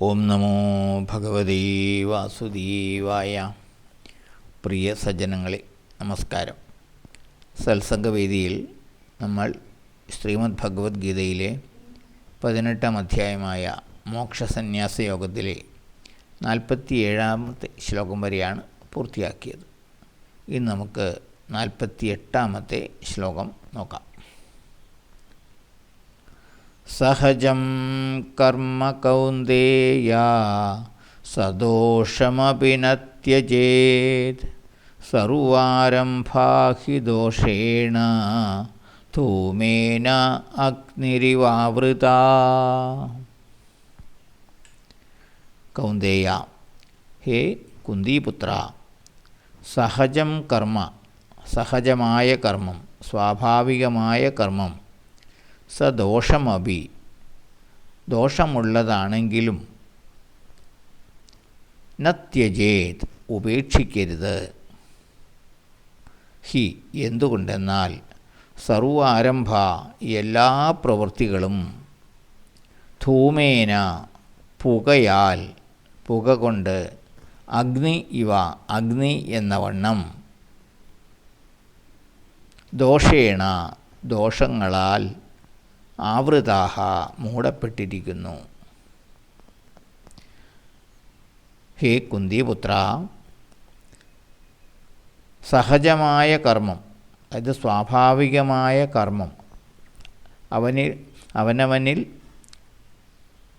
ഓം നമോ ഭഗവതീ വാസുദേവായ. പ്രിയ സജ്ജനങ്ങളെ നമസ്കാരം. സത്സംഗവേദിയിൽ നമ്മൾ ശ്രീമദ് ഭഗവത്ഗീതയിലെ പതിനെട്ടാം അധ്യായമായ മോക്ഷസന്യാസ യോഗത്തിലെ നാൽപ്പത്തിയേഴാമത്തെ ശ്ലോകം വരെയാണ് പൂർത്തിയാക്കിയത്. ഇനി നമുക്ക് നാൽപ്പത്തി എട്ടാമത്തെ ശ്ലോകം നോക്കാം. സഹജം കർമ്മ കൗന്ദേയ സദോഷമപി ന ത്യജേത് സർവാരംഭാ ഹി ദോഷേണ ധൂമേന അഗ്നിരിവാവൃത കൗന്ദേയ ഹേ കുന്തിപുത്ര സഹജം കർമ്മ സഹജമായ കർമ്മം സ്വാഭാവികമായ കർമ്മം സദോഷമപി. ദോഷമുള്ളതാണെങ്കിലും നത്യജേത് ഉപേക്ഷിക്കരുത്. ഹി എന്തുകൊണ്ടെന്നാൽ സർവാരംഭ എല്ലാ പ്രവൃത്തികളും ധൂമേന പുകയാൽ പുക കൊണ്ട് അഗ്നി ഇവ അഗ്നി എന്ന വണ്ണം. ദോഷേണ ദോഷങ്ങളാൽ ആവൃതാഹ മൂടപ്പെട്ടിരിക്കുന്നു. ഹേ കുന്തിപുത്ര സഹജമായ കർമ്മം അതായത് സ്വാഭാവികമായ കർമ്മം അവനിൽ അവനവനിൽ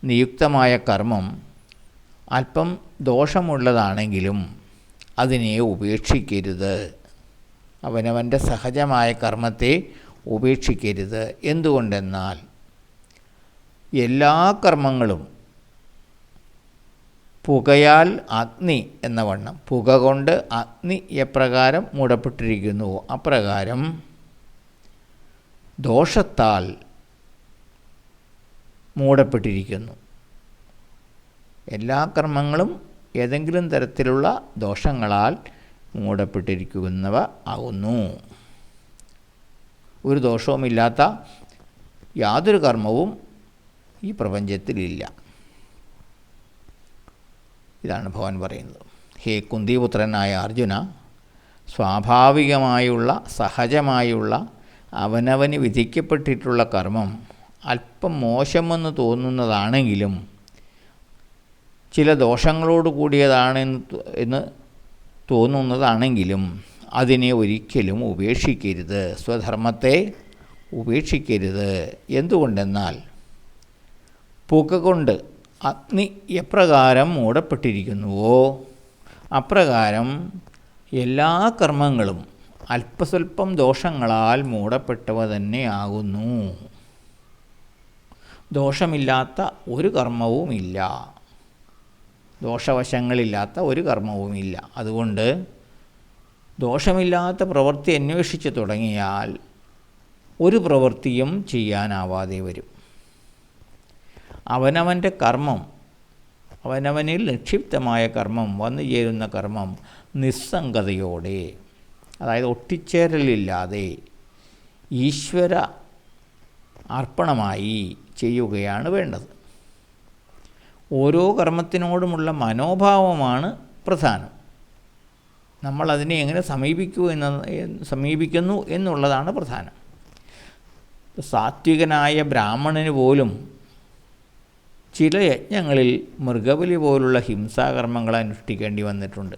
നിയുക്തമായ കർമ്മം അല്പം ദോഷമുള്ളതാണെങ്കിലും അതിനെ ഉപേക്ഷിക്കരുത്. അവനവന്റെ സഹജമായ കർമ്മത്തെ ഉപേക്ഷിക്കരുത്. എന്തുകൊണ്ടെന്നാൽ എല്ലാ കർമ്മങ്ങളും പുകയാൽ അഗ്നി എന്ന വണ്ണം പുക കൊണ്ട് അഗ്നി എപ്രകാരം മൂടപ്പെട്ടിരിക്കുന്നുവോ അപ്രകാരം ദോഷത്താൽ മൂടപ്പെട്ടിരിക്കുന്നു. എല്ലാ കർമ്മങ്ങളും ഏതെങ്കിലും തരത്തിലുള്ള ദോഷങ്ങളാൽ മൂടപ്പെട്ടിരിക്കുന്നവ ആകുന്നു. ഒരു ദോഷവുമില്ലാത്ത യാതൊരു കർമ്മവും ഈ പ്രപഞ്ചത്തിലില്ല. ഇതാണ് ഭവൻ പറയുന്നത്. ഹേ കുന്തിപുത്രനായ അർജുന സ്വാഭാവികമായുള്ള സഹജമായുള്ള അവനവന് വിധിക്കപ്പെട്ടിട്ടുള്ള കർമ്മം അല്പം മോശമെന്ന് തോന്നുന്നതാണെങ്കിലും ചില ദോഷങ്ങളോട് കൂടിയതാണെന്ന് എന്ന് തോന്നുന്നതാണെങ്കിലും അതിനെ ഒരിക്കലും ഉപേക്ഷിക്കരുത്. സ്വധർമ്മത്തെ ഉപേക്ഷിക്കരുത്. എന്തുകൊണ്ടെന്നാൽ പുക കൊണ്ട് അഗ്നി എപ്രകാരം മൂടപ്പെട്ടിരിക്കുന്നുവോ അപ്രകാരം എല്ലാ കർമ്മങ്ങളും അല്പസ്വല്പം ദോഷങ്ങളാൽ മൂടപ്പെട്ടവ തന്നെയാകുന്നു ദോഷമില്ലാത്ത ഒരു കർമ്മവുമില്ല. ദോഷവശങ്ങളില്ലാത്ത ഒരു കർമ്മവുമില്ല. അതുകൊണ്ട് ദോഷമില്ലാത്ത പ്രവൃത്തി അന്വേഷിച്ച് തുടങ്ങിയാൽ ഒരു പ്രവൃത്തിയും ചെയ്യാനാവാതെ വരും. അവനവന്റെ കർമ്മം അവനവനിൽ നിക്ഷിപ്തമായ കർമ്മം വന്നു ചേരുന്ന കർമ്മം നിസ്സംഗതയോടെ അതായത് ഒട്ടിച്ചേരലില്ലാതെ ഈശ്വര അർപ്പണമായി ചെയ്യുകയാണ് വേണ്ടത്. ഓരോ കർമ്മത്തിനോടുമുള്ള മനോഭാവമാണ് പ്രധാനം. നമ്മൾ അതിനെ എങ്ങനെ സമീപിക്കൂ എന്ന സമീപിക്കുന്നു എന്നുള്ളതാണ് പ്രധാനം. സാത്വികനായ ബ്രാഹ്മണന് പോലും ചില യജ്ഞങ്ങളിൽ മൃഗബലി പോലുള്ള ഹിംസാകർമ്മങ്ങൾ അനുഷ്ഠിക്കേണ്ടി വന്നിട്ടുണ്ട്.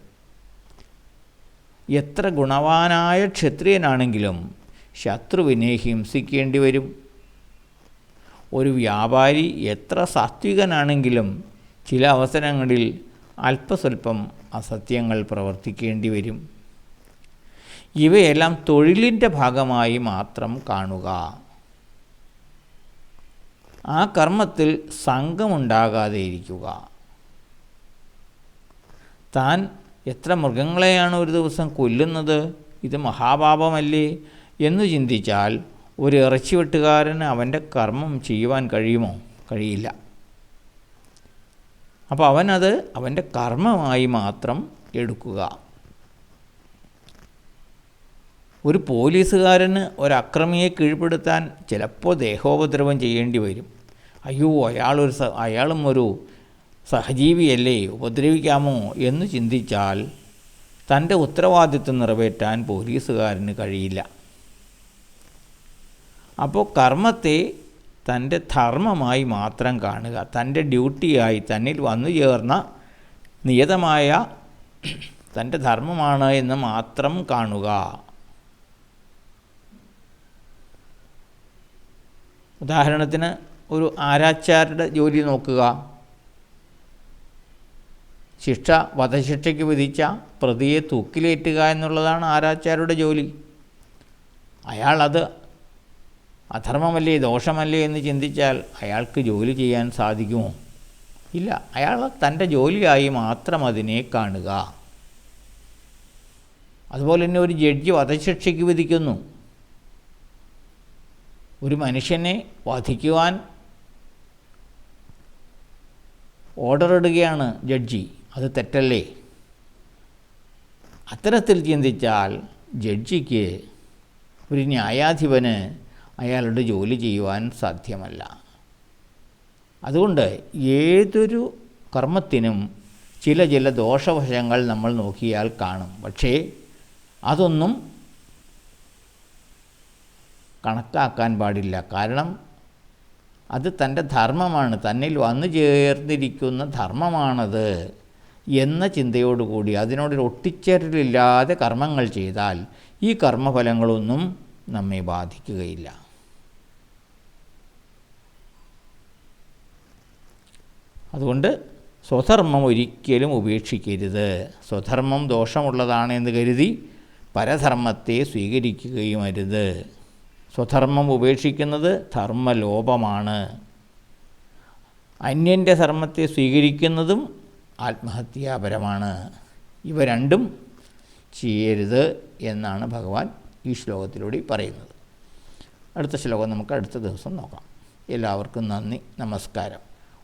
എത്ര ഗുണവാനായ ക്ഷത്രിയനാണെങ്കിലും ശത്രുവിനെ ഹിംസിക്കേണ്ടി വരും. ഒരു വ്യാപാരി എത്ര സാത്വികനാണെങ്കിലും ചില അവസരങ്ങളിൽ അല്പസ്വല്പം അസത്യങ്ങൾ പ്രവർത്തിക്കേണ്ടി വരും. ഇവയെല്ലാം തൊഴിലിന്റെ ഭാഗമായി മാത്രം കാണുക. ആ കർമ്മത്തിൽ സംഘമുണ്ടാകാതെ ഇരിക്കുക. താൻ എത്ര മൃഗങ്ങളെയാണ് ഒരു ദിവസം കൊല്ലുന്നത്? ഇത് മഹാപാപമല്ലേ? എന്ന് ചിന്തിച്ചാൽ ഒരു ഇറച്ചി വെട്ടുകാരന് അവന്റെ കർമ്മം ചെയ്യുവാൻ കഴിയുമോ? കഴിയില്ല. അപ്പോൾ അവനത് അവന്റെ കർമ്മമായി മാത്രം എടുക്കുക. ഒരു പോലീസുകാരന് ഒരക്രമിയെ കീഴ്പ്പെടുത്താൻ ചിലപ്പോൾ ദേഹോപദ്രവം ചെയ്യേണ്ടി വരും. അയ്യോ അയാളൊരു അയാളും ഒരു സഹജീവിയല്ലേ ഉപദ്രവിക്കാമോ എന്ന് ചിന്തിച്ചാൽ തന്റെ ഉത്തരവാദിത്വം നിറവേറ്റാൻ പോലീസുകാരന് കഴിയില്ല. അപ്പോൾ കർമ്മത്തെ തന്റെ ധർമ്മമായി മാത്രം കാണുക തന്റെ ഡ്യൂട്ടിയായി തന്നിൽ വന്നു ചേർന്ന നിയതമായ തന്റെ ധർമ്മമാണ് എന്ന് മാത്രം കാണുക. ഉദാഹരണത്തിന് ഒരു ആരാച്ചാരുടെ ജോലി നോക്കുക. ശിക്ഷ വധശിക്ഷയ്ക്ക് വിധിച്ച പ്രതിയെ തൂക്കിലേറ്റുക എന്നുള്ളതാണ് ആരാച്ചാരുടെ ജോലി. അയാളത് അധർമ്മമല്ലേ ദോഷമല്ലേ എന്ന് ചിന്തിച്ചാൽ അയാൾക്ക് ജോലി ചെയ്യാൻ സാധിക്കുമോ? ഇല്ല. അയാൾ തന്റെ ജോലിയായി മാത്രം അതിനെ കാണുക. അതുപോലെ തന്നെ ഒരു ജഡ്ജി വധശിക്ഷയ്ക്ക് വിധിക്കുന്നു. ഒരു മനുഷ്യനെ വധിക്കുവാൻ ഓർഡർ ഇടുകയാണ് ജഡ്ജി. അത് തെറ്റല്ലേ? അത്തരത്തിൽ ചിന്തിച്ചാൽ ജഡ്ജിക്ക് ഒരു ന്യായാധിപന് അയാളുടെ ജോലി ചെയ്യുവാൻ സാധ്യമല്ല. അതുകൊണ്ട് ഏതൊരു കർമ്മത്തിനും ചില ചില ദോഷവശങ്ങൾ നമ്മൾ നോക്കിയാൽ കാണും. പക്ഷേ അതൊന്നും കണക്കാക്കാൻ പാടില്ല. കാരണം അത് തന്റെ ധർമ്മമാണ്. തന്നിൽ വന്നു ചേർന്നിരിക്കുന്ന ധർമ്മമാണത് എന്ന ചിന്തയോടുകൂടി അതിനോടൊരു ഒട്ടിച്ചേരലില്ലാതെ കർമ്മങ്ങൾ ചെയ്താൽ ഈ കർമ്മഫലങ്ങളൊന്നും നമ്മെ ബാധിക്കുകയില്ല. അതുകൊണ്ട് സ്വധർമ്മം ഒരിക്കലും ഉപേക്ഷിക്കരുത്. സ്വധർമ്മം ദോഷമുള്ളതാണ് എന്ന് കരുതി പരധർമ്മത്തെ സ്വീകരിക്കുകയും അരുത് സ്വധർമ്മം ഉപേക്ഷിക്കുന്നത് ധർമ്മലോപമാണ്. അന്യന്റെ ധർമ്മത്തെ സ്വീകരിക്കുന്നതും ആത്മഹത്യാപരമാണ്. ഇവ രണ്ടും ചെയ്യരുത് എന്നാണ് ഭഗവാൻ ഈ ശ്ലോകത്തിലൂടെ പറയുന്നത്. അടുത്ത ശ്ലോകം നമുക്ക് അടുത്ത ദിവസം നോക്കാം. എല്ലാവർക്കും നന്ദി നമസ്കാരം.